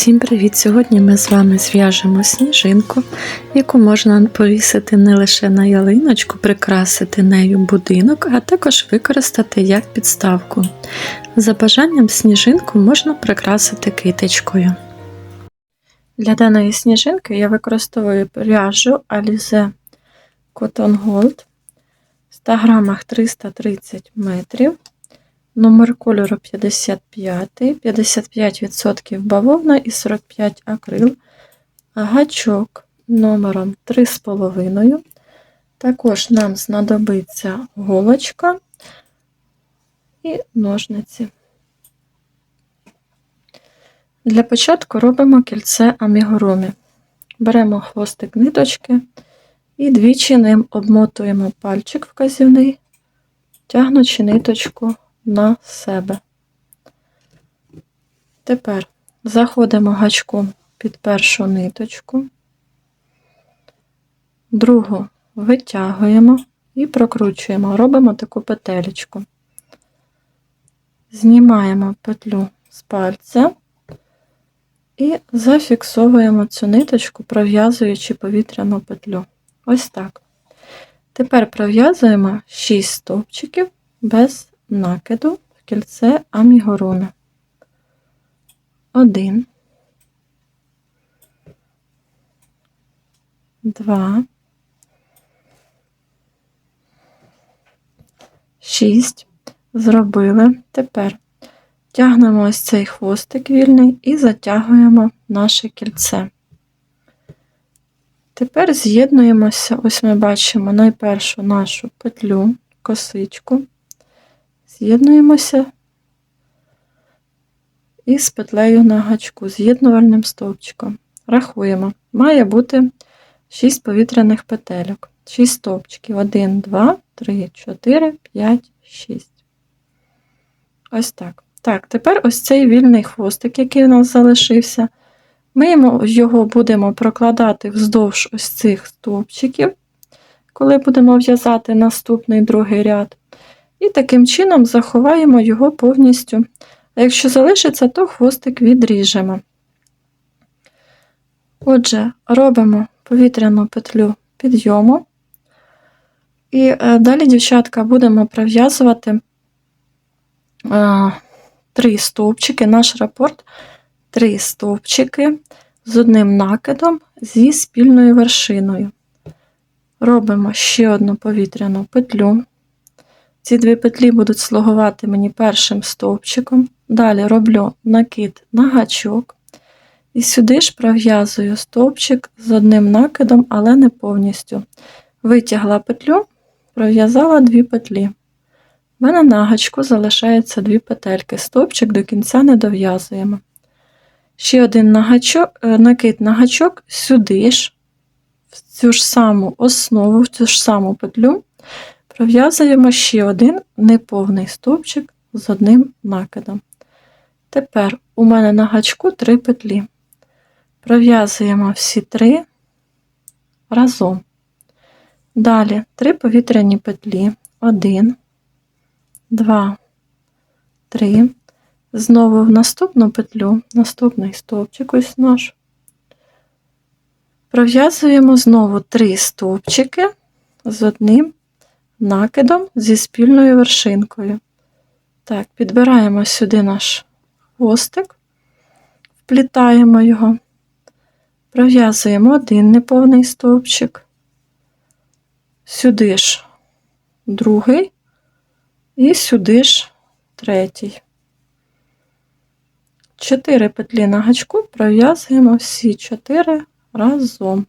Всім привіт! Сьогодні ми з вами зв'яжемо сніжинку, яку можна повісити не лише на ялиночку, прикрасити нею будинок, а також використати як підставку. За бажанням сніжинку можна прикрасити китичкою. Для даної сніжинки я використовую пряжу Alize Cotton Gold в 100 грамах 330 метрів. Номер кольору 55, 55% бавовна і 45 акрил, гачок номером 3,5. Також нам знадобиться голочка і ножниці. Для початку робимо кільце амігурумі. Беремо хвостик ниточки і двічі ним обмотуємо пальчик вказівний, тягнучи ниточку на себе. Тепер заходимо гачком під першу ниточку, другу витягуємо і прокручуємо, робимо таку петелечку. Знімаємо петлю з пальця і зафіксовуємо цю ниточку, пров'язуючи повітряну петлю. Ось так. Тепер пров'язуємо 6 стовпчиків без накиду в кільце амігуруми. Один, два, шість. Зробили. Тепер тягнемо ось цей хвостик вільний і затягуємо наше кільце. Тепер з'єднуємося, ось ми бачимо найпершу нашу петлю, косичку. З'єднуємося із петлею на гачку, з'єднувальним стовпчиком. Рахуємо, має бути 6 повітряних петельок, 6 стовпчиків. 1, 2, 3, 4, 5, 6. Ось так. Так, тепер ось цей вільний хвостик, який у нас залишився. Ми його будемо прокладати вздовж ось цих стовпчиків, коли будемо в'язати наступний другий ряд. І таким чином заховаємо його повністю. А якщо залишиться, то хвостик відріжемо. Отже, робимо повітряну петлю підйому. І е, далі, дівчатка, будемо пров'язувати е, три стовпчики, наш рапорт, три стовпчики з одним накидом зі спільною вершиною. Робимо ще одну повітряну петлю. Ці дві петлі будуть слугувати мені першим стовпчиком. Далі роблю накид на гачок. І сюди ж пров'язую стовпчик з одним накидом, але не повністю. Витягла петлю, пров'язала дві петлі. У мене на гачку залишається дві петельки. Стовпчик до кінця не дов'язуємо. Ще один на гачок, е, накид на гачок, сюди ж, в цю ж саму основу, в цю ж саму петлю. Пров'язуємо ще один неповний стовпчик з одним накидом. Тепер у мене на гачку три петлі. Пров'язуємо всі три разом. Далі три повітряні петлі. Один, два, три. Знову в наступну петлю, наступний стовпчик ось наш. Пров'язуємо знову три стовпчики з одним накидом зі спільною вершинкою. Так, підбираємо сюди наш хвостик, вплітаємо його, пров'язуємо один неповний стовпчик, сюди ж другий і сюди ж третій. Чотири петлі на гачку пров'язуємо всі чотири разом.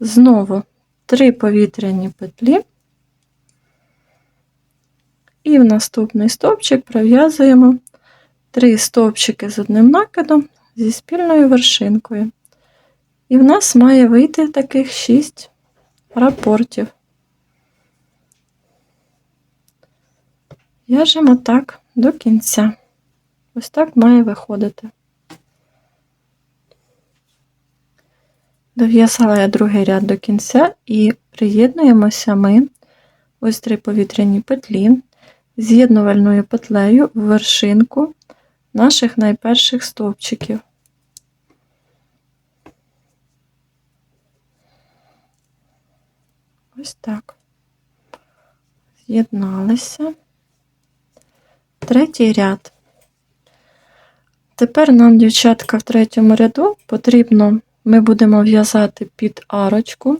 Знову три повітряні петлі. І в наступний стовпчик пров'язуємо три стовпчики з одним накидом зі спільною вершинкою. І в нас має вийти таких 6 рапортів. В'яжемо так до кінця. Ось так має виходити. Дов'язала я другий ряд до кінця і приєднуємося ми ось три повітряні петлі з'єднувальною петлею в вершинку наших найперших стовпчиків. Ось так. З'єдналися. Третій ряд. Тепер нам, дівчатка, в третьому ряду потрібно, ми будемо в'язати під арочку,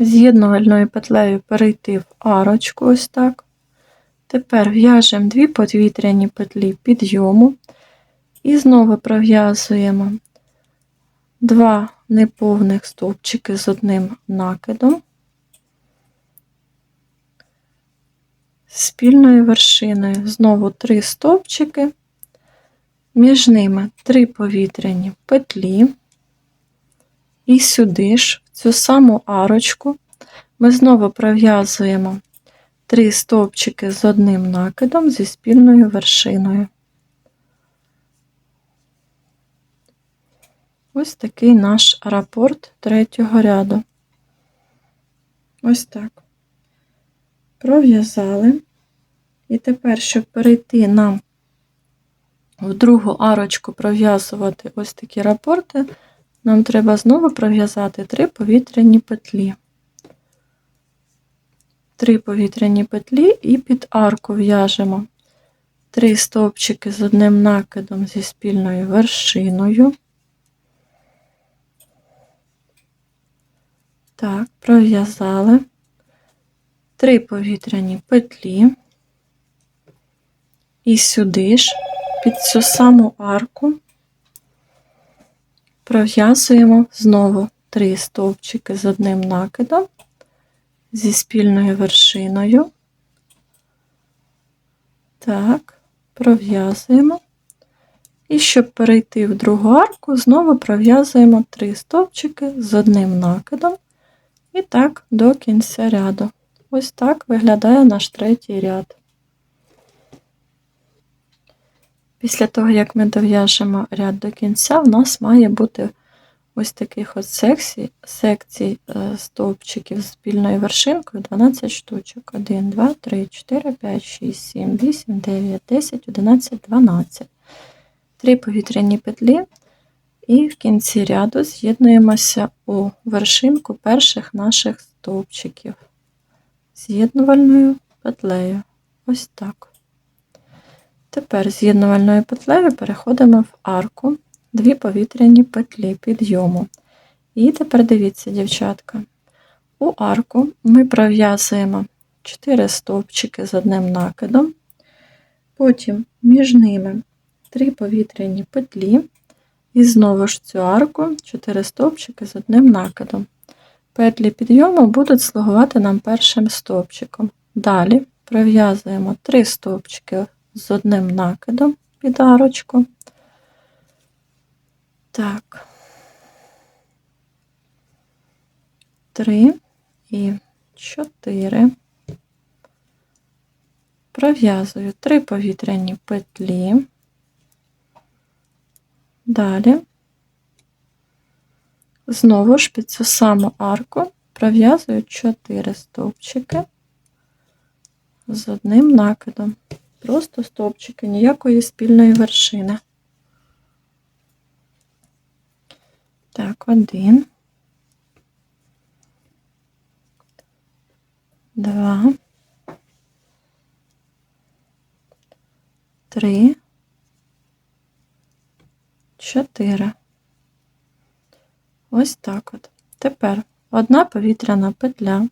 з'єднувальною петлею перейти в арочку, ось так. Тепер в'яжемо дві подвітряні петлі підйому і знову пров'язуємо два неповних стовпчики з одним накидом. Спільною вершиною знову три стовпчики, між ними три повітряні петлі, і сюди ж, в цю саму арочку, ми знову пров'язуємо три стовпчики з одним накидом зі спільною вершиною. Ось такий наш рапорт третього ряду. Ось так. Пров'язали. І тепер, щоб перейти нам в другу арочку пров'язувати ось такі рапорти, нам треба знову пров'язати три повітряні петлі. Три повітряні петлі і під арку в'яжемо три стовпчики з одним накидом зі спільною вершиною. Так, пров'язали. Три повітряні петлі, і сюди ж, під цю саму арку, пров'язуємо знову три стовпчики з одним накидом зі спільною вершиною. Так, пров'язуємо. І щоб перейти в другу арку, знову пров'язуємо три стовпчики з одним накидом. І так до кінця ряду. Ось так виглядає наш третій ряд. Після того, як ми дов'яжемо ряд до кінця, в нас має бути ось таких от секцій, секцій е, стовпчиків з спільною вершинкою 12 штучок. 1, 2, 3, 4, 5, 6, 7, 8, 9, 10, 11, 12. Три повітряні петлі. І в кінці ряду з'єднуємося у вершинку перших наших стовпчиків з'єднувальною петлею. Ось так. Тепер з'єднувальною петлею переходимо в арку, дві повітряні петлі підйому. І тепер дивіться, дівчатка, у арку ми пров'язуємо 4 стовпчики з одним накидом, потім між ними 3 повітряні петлі. І знову ж цю арку 4 стовпчики з одним накидом. Петлі підйому будуть слугувати нам першим стовпчиком. Далі пров'язуємо 3 стовпчики з одним накидом під арочку. Так, 3 і 4. Пров'язую 3 повітряні петлі. Далі, знову ж під цю саму арку пров'язую 4 стовпчики з одним накидом. Просто стовпчики, ніякої спільної вершини. Так, один, два, три. 4. Ось так от. Тепер одна повітряна петля.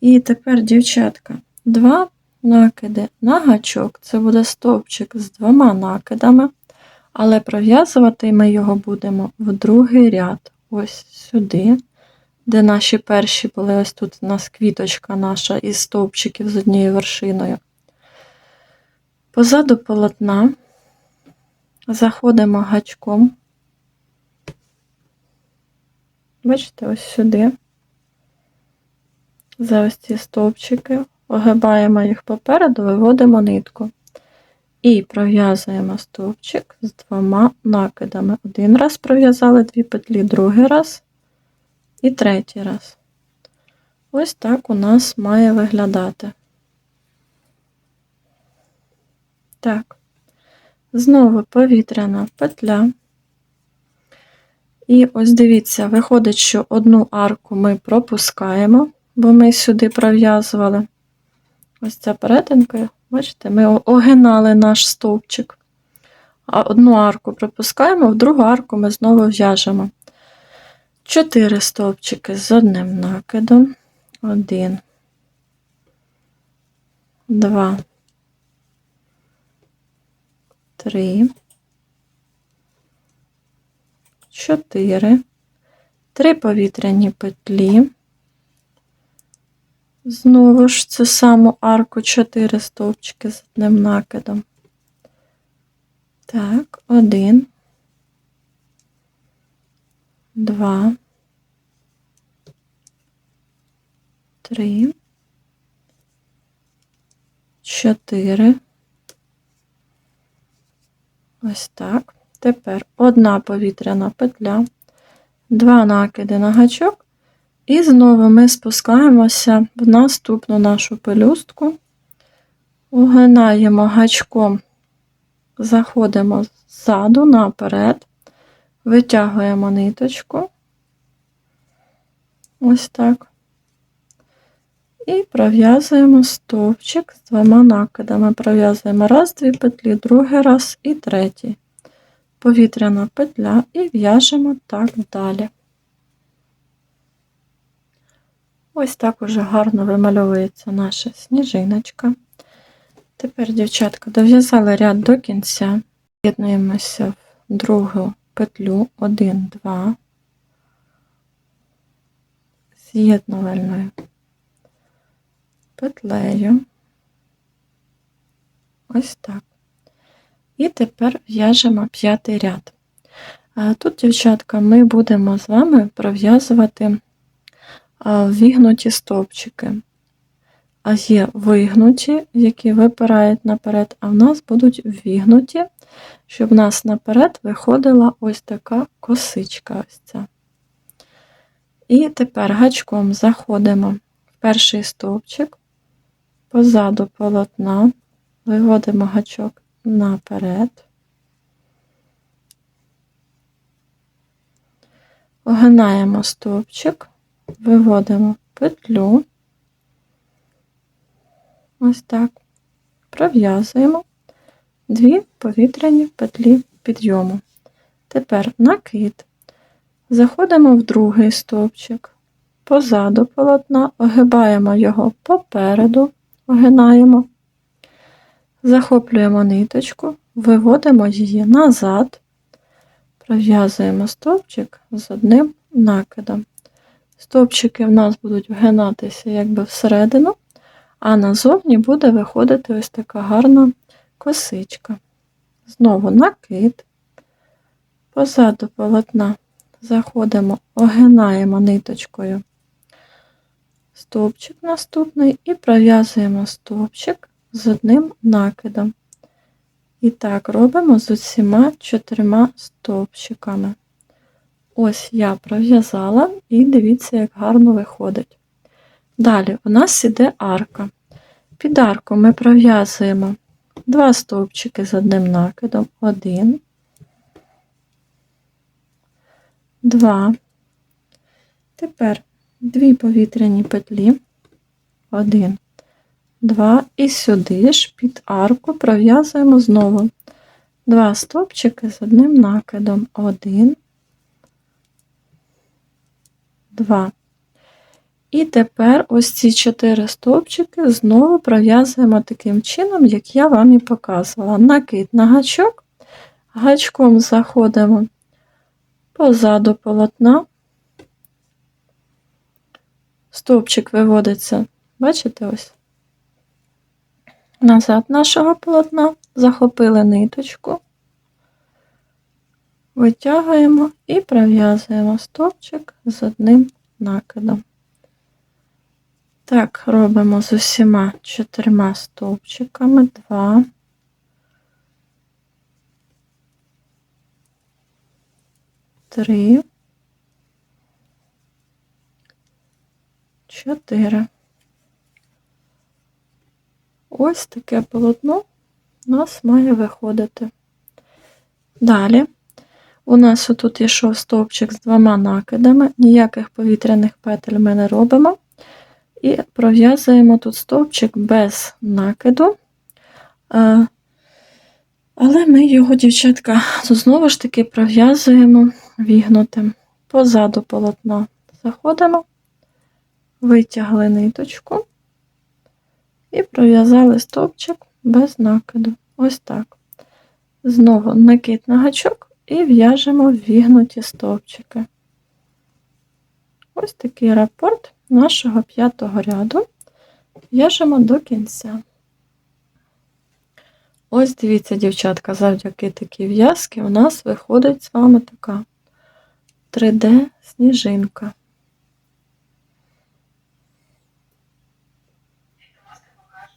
І тепер, дівчатка, два накиди на гачок. Це буде стовпчик з двома накидами, але пров'язувати ми його будемо в другий ряд. Ось сюди, де наші перші були, ось тут у нас квіточка наша із стовпчиків з однією вершиною. Позаду полотна заходимо гачком. Бачите, ось сюди, за ось ці стовпчики, огибаємо їх попереду, виводимо нитку. І пров'язуємо стовпчик з двома накидами. Один раз пров'язали дві петлі, другий раз і третій раз. Ось так у нас має виглядати. Так. Знову повітряна петля. І ось дивіться, виходить, що одну арку ми пропускаємо, бо ми сюди пров'язували. Ось ця перетинка, бачите, ми огинали наш стовпчик. Одну арку пропускаємо, в другу арку ми знову в'яжемо. Чотири стовпчики з одним накидом. Один, два, три, чотири, три повітряні петлі. Знову ж це саму арку 4 стовпчики з одним накидом. Так, один, два, три, чотири. Ось так. Тепер одна повітряна петля, два накиди на гачок, і знову ми спускаємося в наступну нашу пелюстку, угинаємо гачком, заходимо ззаду наперед, витягуємо ниточку. Ось так. І пров'язуємо стовпчик з двома накидами. Пров'язуємо раз, дві петлі, другий раз і третій. Повітряна петля і в'яжемо так далі. Ось так уже гарно вимальовується наша сніжиночка. Тепер, дівчатка, дов'язали ряд до кінця, з'єднуємося в другу петлю 1, 2, з'єднувальною петлею. Ось так. І тепер в'яжемо п'ятий ряд. Тут, дівчатка, ми будемо з вами пров'язувати вігнуті стовпчики. А є вигнуті, які випирають наперед, а в нас будуть вігнуті, щоб в нас наперед виходила ось така косичка. Ось ця. І тепер гачком заходимо в перший стовпчик, позаду полотна, виводимо гачок наперед. Огинаємо стовпчик, виводимо петлю. Ось так. Пров'язуємо дві повітряні петлі підйому. Тепер накид. Заходимо в другий стовпчик, позаду полотна, огибаємо його попереду, огинаємо, захоплюємо ниточку, виводимо її назад, пров'язуємо стовпчик з одним накидом. Стовпчики в нас будуть вгинатися якби всередину, а назовні буде виходити ось така гарна косичка. Знову накид, позаду полотна заходимо, огинаємо ниточкою стовпчик наступний і пров'язуємо стовпчик з одним накидом. І так робимо з усіма чотирма стовпчиками. Ось я пров'язала, і дивіться, як гарно виходить. Далі у нас іде арка. Під арку ми пров'язуємо два стовпчики з одним накидом, один, два. Тепер дві повітряні петлі, один, два, і сюди ж під арку пров'язуємо знову два стовпчики з одним накидом, один, два. І тепер ось ці чотири стовпчики знову пров'язуємо таким чином, як я вам і показувала. Накид на гачок, гачком заходимо позаду полотна, стовпчик виводиться, бачите, ось назад нашого полотна, захопили ниточку, витягуємо і пров'язуємо стовпчик з одним накидом. Так, робимо з усіма чотирма стовпчиками, два, три, чотири. Ось таке полотно у нас має виходити. Далі У нас отут йшов стовпчик з двома накидами, ніяких повітряних петель ми не робимо. І пров'язуємо тут стовпчик без накиду. Але ми його, дівчатка, знову ж таки пров'язуємо вігнутим. Позаду полотна заходимо, витягли ниточку і пров'язали стовпчик без накиду. Ось так. Знову накид на гачок і в'яжемо вігнуті стовпчики. Ось такий рапорт нашого п'ятого ряду. В'яжемо до кінця. Ось дивіться, дівчатка, завдяки такій в'язки у нас виходить з вами така 3D-сніжинка.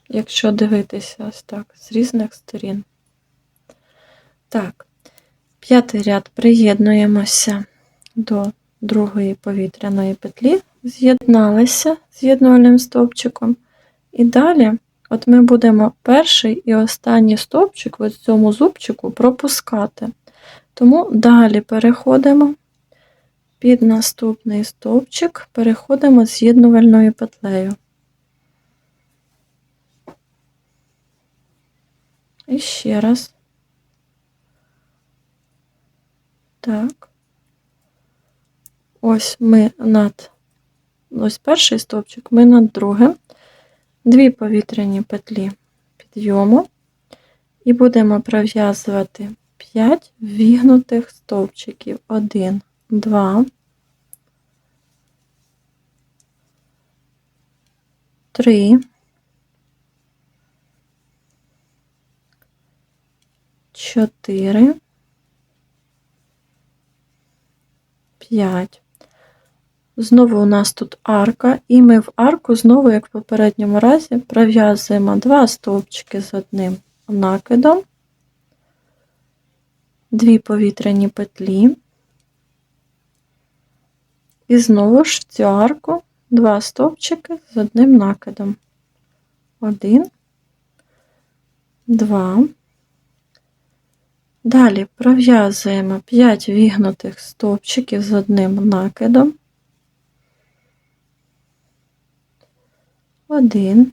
Якщо дивитися ось так, з різних сторін. Так, п'ятий ряд приєднуємося до другої повітряної петлі, з'єдналися з'єднувальним стовпчиком. І далі, от ми будемо перший і останній стовпчик в цьому зубчику пропускати. Тому далі переходимо під наступний стовпчик, переходимо з'єднувальною петлею. І ще раз. Так. Ось ми над ось перший стовпчик, ми над другим, дві повітряні петлі підйому, і будемо пров'язувати 5 вігнутих стовпчиків. 1, 2, 3, 4, 5. Знову у нас тут арка, і ми в арку знову, як в попередньому разі, пров'язуємо два стовпчики з одним накидом, дві повітряні петлі, і знову ж в цю арку два стовпчики з одним накидом. Один, два. Далі пров'язуємо 5 вігнутих стовпчиків з одним накидом. Один.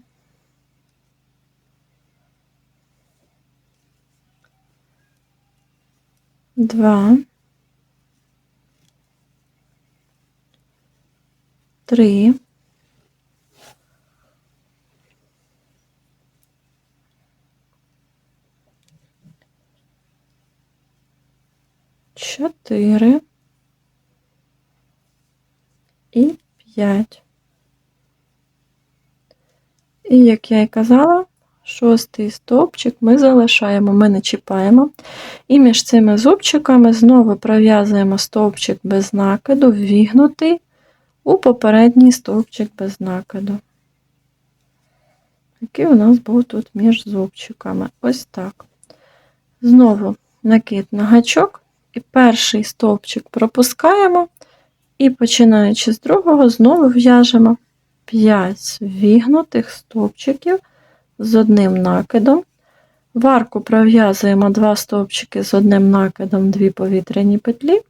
Два. Три. Чотири і п'ять. І, як я і казала, шостий стовпчик ми залишаємо, ми не чіпаємо. І між цими зубчиками знову пров'язуємо стовпчик без накиду, ввігнутий у попередній стовпчик без накиду. Який у нас був тут між зубчиками. Ось так. Знову накид на гачок, і перший стовпчик пропускаємо, і починаючи з другого, знову в'яжемо 5 вігнутих стовпчиків з одним накидом. В арку пров'язуємо 2 стовпчики з одним накидом, 2 повітряні петлі,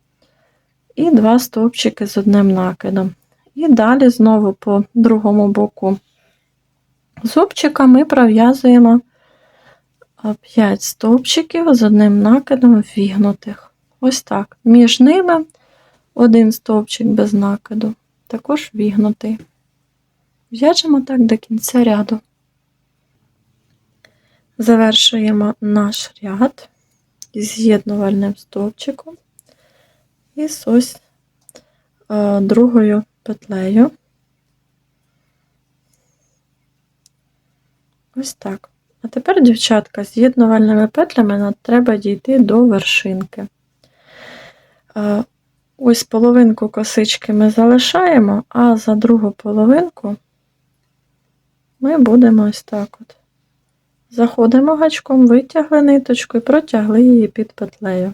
і 2 стовпчики з одним накидом. І далі знову по другому боку зубчика ми пров'язуємо 5 стовпчиків з одним накидом вігнутих. Ось так. Між ними один стовпчик без накиду, також вігнутий. В'яжемо так до кінця ряду. Завершуємо наш ряд з'єднувальним стовпчиком і ось е, другою петлею. Ось так. А тепер, дівчатка, з'єднувальними петлями нам треба дійти до вершинки. Е, ось половинку косички ми залишаємо, а за другу половинку ми будемо ось так от. Заходимо гачком, витягли ниточку і протягли її під петлею.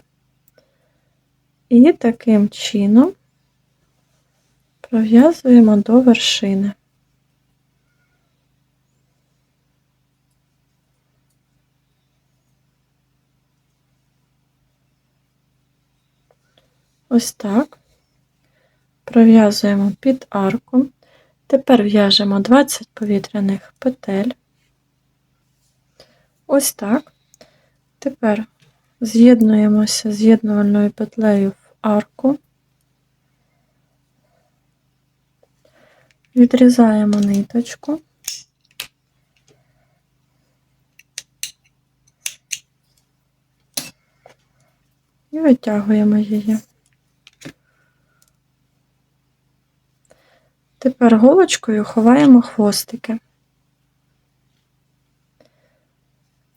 І таким чином пров'язуємо до вершини. Ось так. Пров'язуємо під арку. Тепер в'яжемо 20 повітряних петель. Ось так. Тепер з'єднуємося з'єднувальною петлею в арку. Відрізаємо ниточку. І витягуємо її. Тепер голочкою ховаємо хвостики.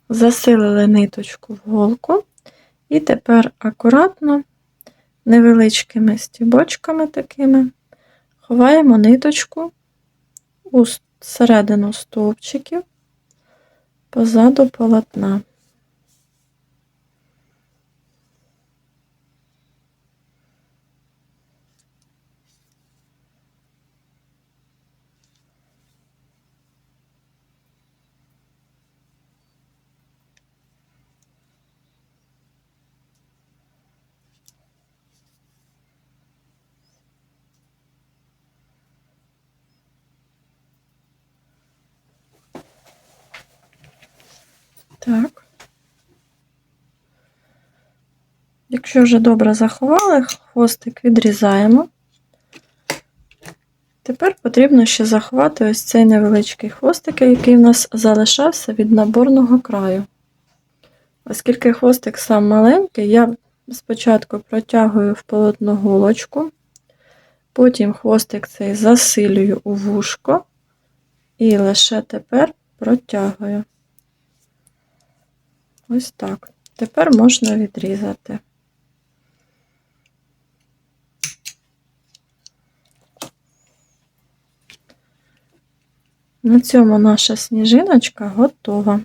Засилили ниточку в голку, і тепер акуратно, невеличкими стібочками такими, ховаємо ниточку у середину стовпчиків позаду полотна. Так. Якщо вже добре заховали, хвостик відрізаємо. Тепер потрібно ще заховати ось цей невеличкий хвостик, який в нас залишався від наборного краю. Оскільки хвостик сам маленький, я спочатку протягую в полотно голочку, потім хвостик цей засилюю у вушко і лише тепер протягую. Ось так. Тепер можна відрізати. На цьому наша сніжиночка готова.